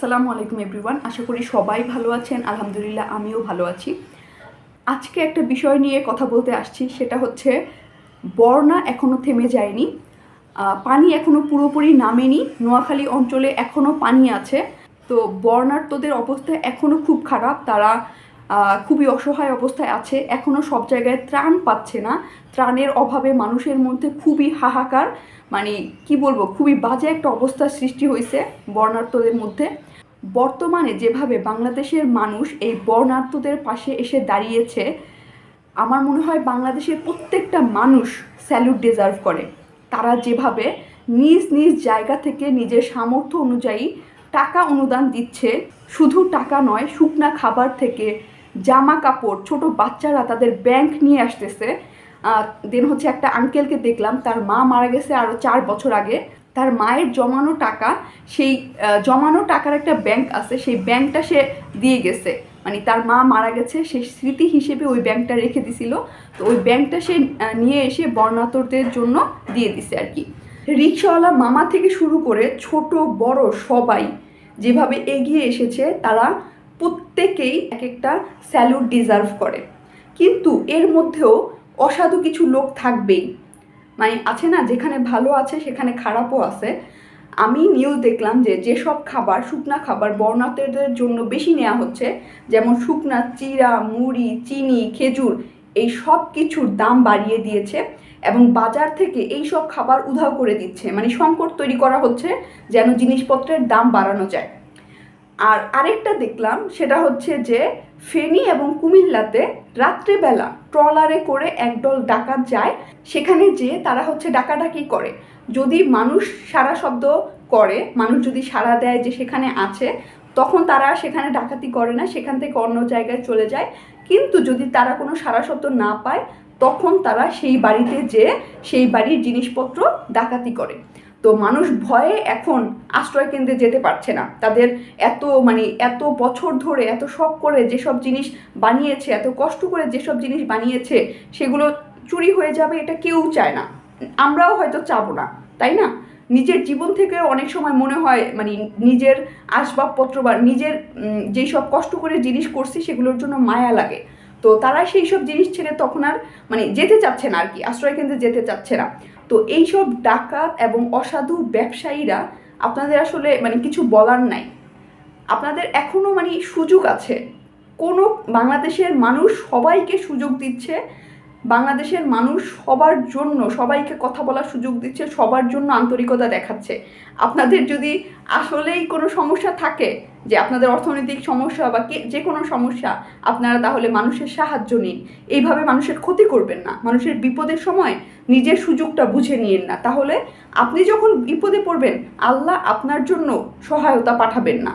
আসসালামু আলাইকুম এভরিওয়ান। আশা করি সবাই ভালো আছেন। আলহামদুলিল্লাহ, আমিও ভালো আছি। আজকে একটা বিষয় নিয়ে কথা বলতে আসছি। সেটা হচ্ছে, বর্ণা এখনও থেমে যায়নি। পানি এখনও পুরোপুরি নামেনি। নোয়াখালী অঞ্চলে এখনও পানি আছে। তো বর্ণার্থদের অবস্থা এখনও খুব খারাপ। তারা খুবই অসহায় অবস্থায় আছে। এখনও সব জায়গায় ত্রাণ পাচ্ছে না। ত্রাণের অভাবে মানুষের মধ্যে খুবই হাহাকার। মানে কি বলব, খুবই বাজে একটা অবস্থার সৃষ্টি হয়েছে বর্ণার্থদের মধ্যে। বর্তমানে যেভাবে বাংলাদেশের মানুষ এই বর্ণার্থদের পাশে এসে দাঁড়িয়েছে, আমার মনে হয় বাংলাদেশের প্রত্যেকটা মানুষ স্যালুট ডিজার্ভ করে। তারা যেভাবে নিজ নিজ জায়গা থেকে নিজের সামর্থ্য অনুযায়ী টাকা অনুদান দিচ্ছে, শুধু টাকা নয়, শুকনা খাবার থেকে জামা কাপড়, ছোট বাচ্চারা তাদের ব্যাংক নিয়ে আসতেছে। দেন হচ্ছে একটা আঙ্কেলকে দেখলাম, তার মা মারা গেছে আরও চার বছর আগে। তার মায়ের জমানো টাকা, সেই জমানো টাকার একটা ব্যাংক আছে, সেই ব্যাংকটা সে দিয়ে গেছে। মানে তার মা মারা গেছে, সেই স্মৃতি হিসেবে ওই ব্যাংকটা রেখে দিছিল। তো ওই ব্যাংকটা সে নিয়ে এসে বর্ণাতরদের জন্য দিয়ে দিছে আর কি। রিক্সাওয়ালা মামা থেকে শুরু করে ছোট, বড় সবাই যেভাবে এগিয়ে এসেছে, তারা প্রত্যেকেই এক একটা স্যালুট ডিজার্ভ করে। কিন্তু এর মধ্যেও অসাধু কিছু লোক থাকবেই। মানে আছে না, যেখানে ভালো আছে, সেখানে খারাপও আছে। আমি নিউজ দেখলাম যে, যেসব খাবার, শুকনা খাবার বর্ণার্থীদের জন্য বেশি নেওয়া হচ্ছে, যেমন শুকনা চিরা, মুড়ি, চিনি, খেজুর, এই সব কিছুর দাম বাড়িয়ে দিয়েছে এবং বাজার থেকে এই সব খাবার উধাও করে দিচ্ছে। মানে সংকট তৈরি করা হচ্ছে যেন জিনিসপত্রের দাম বাড়ানো যায়। আর আরেকটা দেখলাম, সেটা হচ্ছে যে ফেনী এবং কুমিল্লাতে রাত্রেবেলা ট্রলারে করে একদল ডাকাত যায়, সেখানে যেয়ে তারা হচ্ছে ডাকাডাকি করে। যদি মানুষ সারা শব্দ করে, মানুষ যদি সাড়া দেয় যে সেখানে আছে, তখন তারা সেখানে ডাকাতি করে না, সেখান থেকে অন্য জায়গায় চলে যায়। কিন্তু যদি তারা কোনো সারা শব্দ না পায়, তখন তারা সেই বাড়িতে যেয়ে সেই বাড়ির জিনিসপত্র ডাকাতি করে। তো মানুষ ভয়ে এখন আশ্রয় কেন্দ্রে যেতে পারছে না। তাদের এত মানে এত বছর ধরে এত শখ করে যেসব জিনিস বানিয়েছে, এত কষ্ট করে যেসব জিনিস বানিয়েছে, সেগুলো চুরি হয়ে যাবে এটা কেউ চায় না। আমরাও হয়তো চাবো না, তাই না? নিজের জীবন থেকে অনেক সময় মনে হয় মানে নিজের আসবাবপত্র বা নিজের যেই সব কষ্ট করে জিনিস করছি সেগুলোর জন্য মায়া লাগে। তো তারা সেই সব জিনিস ছেড়ে তখন আর মানে যেতে চাচ্ছে না আর কি আশ্রয়কেন্দ্রে যেতে চাচ্ছে না। তো এইসব ডাকাত এবং অসাধু ব্যবসায়ীরা আপনাদের আসলে মানে কিছু বলার নাই। আপনাদের এখনও মানে সুযোগ আছে। কোনো বাংলাদেশের মানুষ সবাইকে সুযোগ দিচ্ছে বাংলাদেশের মানুষ সবার জন্য, সবাইকে কথা বলার সুযোগ দিচ্ছে, সবার জন্য আন্তরিকতা দেখাচ্ছে। আপনাদের যদি আসলেই কোনো সমস্যা থাকে, যে আপনাদের অর্থনৈতিক সমস্যা বা যে কোনো সমস্যা, আপনারা তাহলে মানুষের সাহায্য নিন। এইভাবে মানুষের ক্ষতি করবেন না। মানুষের বিপদের সময় নিজের সুযোগটা বুঝে নিন না। তাহলে আপনি যখন বিপদে পড়বেন, আল্লাহ আপনার জন্য সহায়তা পাঠাবেন না।